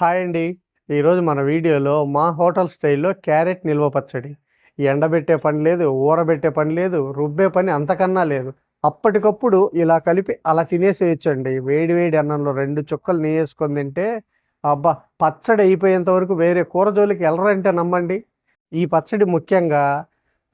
Hi అండి. ఈరోజు మన వీడియోలో మా హోటల్ స్టైల్లో క్యారెట్ నిల్వ పచ్చడి. ఎండబెట్టే పని లేదు ఊరబెట్టే పని లేదు రుబ్బే పని అంతకన్నా లేదు. అప్పటికప్పుడు ఇలా కలిపి అలా తినేసేయచ్చండి. వేడి వేడి అన్నంలో రెండు చుక్కలు నెయ్యి వేసుకొని తింటే అబ్బా పచ్చడి అయిపోయేంత వరకు వేరే కూర జోలికి వెళ్ళరంటే నమ్మండి. ఈ పచ్చడి ముఖ్యంగా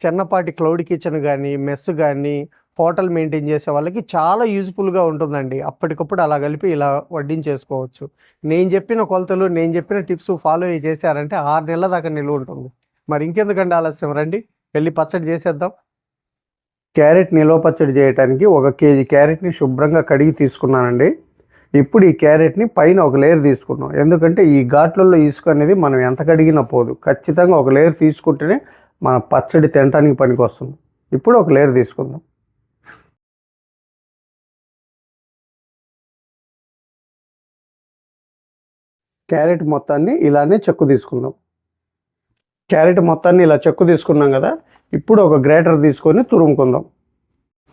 చిన్నపాటి క్లౌడ్ కిచెన్ కానీ మెస్ కానీ హోటల్ మెయింటైన్ చేసే వాళ్ళకి చాలా యూజ్ఫుల్గా ఉంటుందండి. అప్పటికప్పుడు అలా కలిపి ఇలా వడ్డించేసుకోవచ్చు. నేను చెప్పిన కొలతలు నేను చెప్పిన టిప్స్ ఫాలో చేశారంటే ఆరు నెలల దాకా నిల్వ ఉంటుంది. మరి ఇంకెందుకండి ఆలస్యం? రండి వెళ్ళి పచ్చడి చేసేద్దాం. క్యారెట్ నిల్వ పచ్చడి చేయడానికి ఒక కేజీ క్యారెట్ని శుభ్రంగా కడిగి తీసుకున్నానండి. ఇప్పుడు ఈ క్యారెట్ని పైన ఒక లేయర్ తీసుకున్నాం. ఎందుకంటే ఈ ఘాట్లలో ఇసుక అనేది మనం ఎంత కడిగినా పోదు. ఖచ్చితంగా ఒక లేయర్ తీసుకుంటేనే మన పచ్చడి తినడానికి పనికి వస్తుంది ఇప్పుడు ఒక లేయర్ తీసుకుందాం. క్యారెట్ మొత్తాన్ని ఇలానే చెక్కు తీసుకుందాం. క్యారెట్ మొత్తాన్ని ఇలా చెక్కు తీసుకున్నాం కదా ఇప్పుడు ఒక గ్రేటర్ తీసుకొని తురుముకుందాం.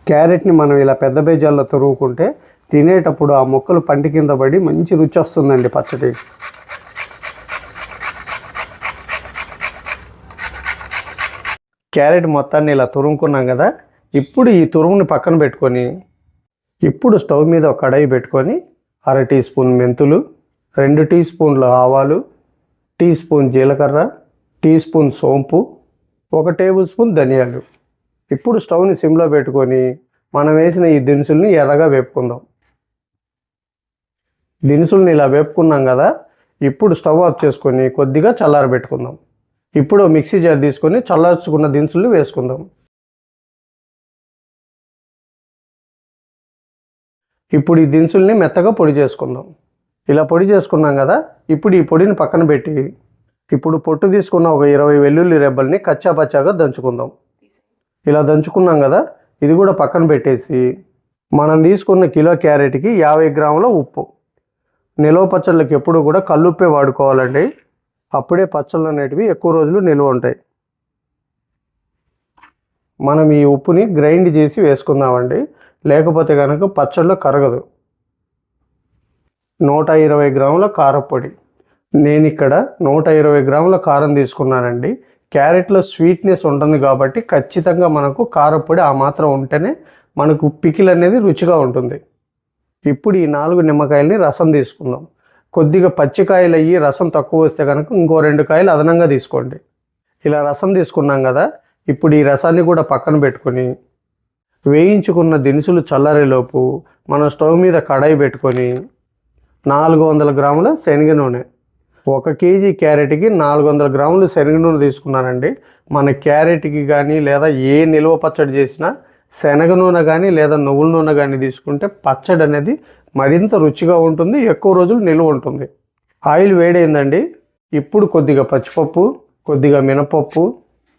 క్యారెట్ని మనం ఇలా పెద్ద బేజాల్లో తురుముకుంటే తినేటప్పుడు ఆ ముక్కలు పంటి కింద పడి మంచి రుచి వస్తుందండి పచ్చడి. క్యారెట్ మొత్తాన్ని ఇలా తురుముకున్నాం కదా ఇప్పుడు ఈ తురుముని పక్కన పెట్టుకొని ఇప్పుడు స్టవ్ మీద ఒక కడాయి పెట్టుకొని అర టీ స్పూన్ మెంతులు రెండు టీ స్పూన్ల ఆవాలు టీ స్పూన్ జీలకర్ర టీ స్పూన్ సోంపు ఒక టేబుల్ స్పూన్ ధనియాలు. ఇప్పుడు స్టవ్ని సిమ్లో పెట్టుకొని మనం వేసిన ఈ దినుసుల్ని ఎర్రగా వేపుకుందాం. దినుసుల్ని ఇలా వేపుకున్నాం కదా ఇప్పుడు స్టవ్ ఆఫ్ చేసుకొని కొద్దిగా చల్లారబెట్టుకుందాం ఇప్పుడు మిక్సీ జార్ తీసుకొని చల్లార్చుకున్న దినుసుల్ని వేసుకుందాం. ఇప్పుడు ఈ దినుసుల్ని మెత్తగా పొడి చేసుకుందాం. ఇలా పొడి చేసుకున్నాం కదా ఇప్పుడు ఈ పొడిని పక్కన పెట్టి ఇప్పుడు పొట్టు తీసుకున్న ఒక ఇరవై వెల్లుల్లి రెబ్బల్ని కచ్చా పచ్చాగా దంచుకుందాం. ఇలా దంచుకున్నాం కదా ఇది కూడా పక్కన పెట్టేసి మనం తీసుకున్న కిలో క్యారెట్కి యాభై గ్రాముల ఉప్పు. నిల్వ పచ్చళ్ళకి ఎప్పుడు కూడా కల్లుప్పే వాడుకోవాలండి. అప్పుడే పచ్చళ్ళు అనేటివి ఎక్కువ రోజులు నిల్వ ఉంటాయి. మనం ఈ ఉప్పుని గ్రైండ్ చేసి వేసుకుందామండి. లేకపోతే కనుక పచ్చళ్ళు కరగదు. నూట ఇరవై గ్రాముల కారపొడి నేను ఇక్కడ నూట ఇరవై గ్రాముల కారం తీసుకున్నానండి. క్యారెట్లో స్వీట్నెస్ ఉంటుంది కాబట్టి ఖచ్చితంగా మనకు కారపొడి ఆ మాత్రం ఉంటేనే మనకు పికిల్ అనేది రుచిగా ఉంటుంది. ఇప్పుడు ఈ నాలుగు నిమ్మకాయలని రసం తీసుకుందాం. కొద్దిగా పచ్చికాయలు అయ్యి రసం తక్కువ వస్తే కనుక ఇంకో రెండు కాయలు అదనంగా తీసుకోండి. ఇలా రసం తీసుకున్నాం కదా ఇప్పుడు ఈ రసాన్ని కూడా పక్కన పెట్టుకొని వేయించుకున్న దినుసులు చల్లరేలోపు మనం స్టవ్ మీద కడాయి పెట్టుకొని నాలుగు వందల గ్రాముల శనగ నూనె. ఒక కేజీ క్యారెట్కి నాలుగు వందల గ్రాములు శనగ నూనె తీసుకున్నానండి. మన క్యారెట్కి కానీ లేదా ఏ నిల్వ పచ్చడి చేసినా శనగ నూనె కానీ లేదా నువ్వుల నూనె కానీ తీసుకుంటే పచ్చడి అనేది మరింత రుచిగా ఉంటుంది ఎక్కువ రోజులు నిల్వ ఉంటుంది. ఆయిల్ వేడైందండి. ఇప్పుడు కొద్దిగా పచ్చిపప్పు కొద్దిగా మినపప్పు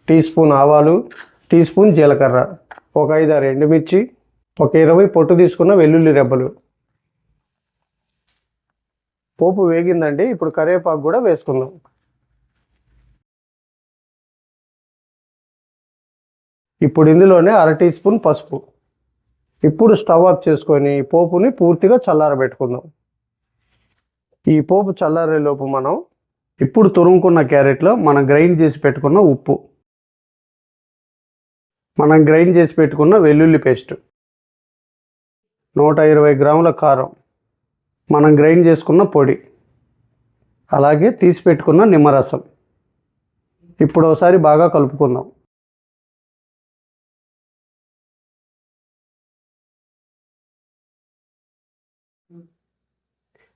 టీ స్పూన్ ఆవాలు టీ స్పూన్ జీలకర్ర ఒక ఐదు ఎండుమిర్చి ఒక ఇరవై పొట్టు తీసుకున్న వెల్లుల్లి రెబ్బలు. పోపు వేగిందండి. ఇప్పుడు కరివేపాకు కూడా వేసుకుందాం. ఇప్పుడు ఇందులోనే అర టీ స్పూన్ పసుపు. ఇప్పుడు స్టవ్ ఆఫ్ చేసుకొని పోపుని పూర్తిగా చల్లారబెట్టుకుందాం. ఈ పోపు చల్లారేలోపు మనం ఇప్పుడు తురుముకున్న క్యారెట్లో మనం గ్రైండ్ చేసి పెట్టుకున్న ఉప్పు. మనం గ్రైండ్ చేసి పెట్టుకున్న వెల్లుల్లి పేస్ట్. నూట ఇరవై గ్రాముల కారం. మనం గ్రైండ్ చేసుకున్న పొడి. అలాగే తీసి పెట్టుకున్న నిమ్మరసం. ఇప్పుడు ఒకసారి బాగా కలుపుకుందాం.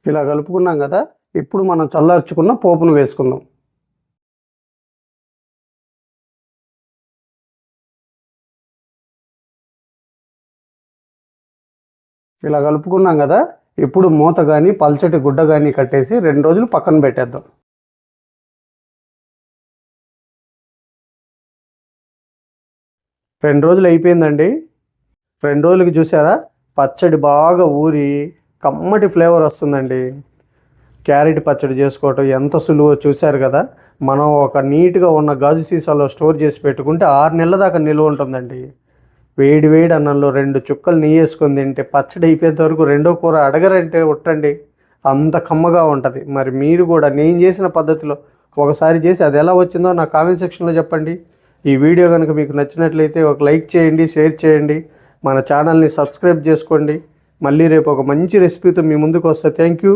ఇలా కలుపుకున్నాం కదా ఇప్పుడు మనం చల్లార్చుకున్న పోపును వేసుకుందాం. ఇలా కలుపుకున్నాం కదా ఇప్పుడు మూత కానీ పల్చటి గుడ్డ కానీ కట్టేసి రెండు రోజులు పక్కన పెట్టేద్దాం. రెండు రోజులు అయిపోయిందండి. రెండు రోజులకి చూసారా? పచ్చడి బాగా ఊరి కమ్మటి ఫ్లేవర్ వస్తుందండి. క్యారెట్ పచ్చడి చేసుకోవటం ఎంత సులువో చూశారు కదా? మనం ఒక నీట్గా ఉన్న గాజు సీసాలో స్టోర్ చేసి పెట్టుకుంటే ఆరు నెలల దాకా నిల్వ ఉంటుందండి. వేడి వేడి అన్నంలో రెండు చుక్కలు నెయ్యి వేసుకొని తింటే పచ్చడి అయిపోయేంత వరకు రెండో కూర అడగరంటే ఉట్టండి అంత కమ్మగా ఉంటుంది. మరి మీరు కూడా నేను చేసిన పద్ధతిలో ఒకసారి చేసి అది ఎలా వచ్చిందో నా కామెంట్ సెక్షన్లో చెప్పండి. ఈ వీడియో కనుక మీకు నచ్చినట్లయితే ఒక లైక్ చేయండి షేర్ చేయండి. మన ఛానల్ని సబ్స్క్రైబ్ చేసుకోండి. మళ్ళీ రేపు ఒక మంచి రెసిపీతో మీ ముందుకు వస్తే. Thank you.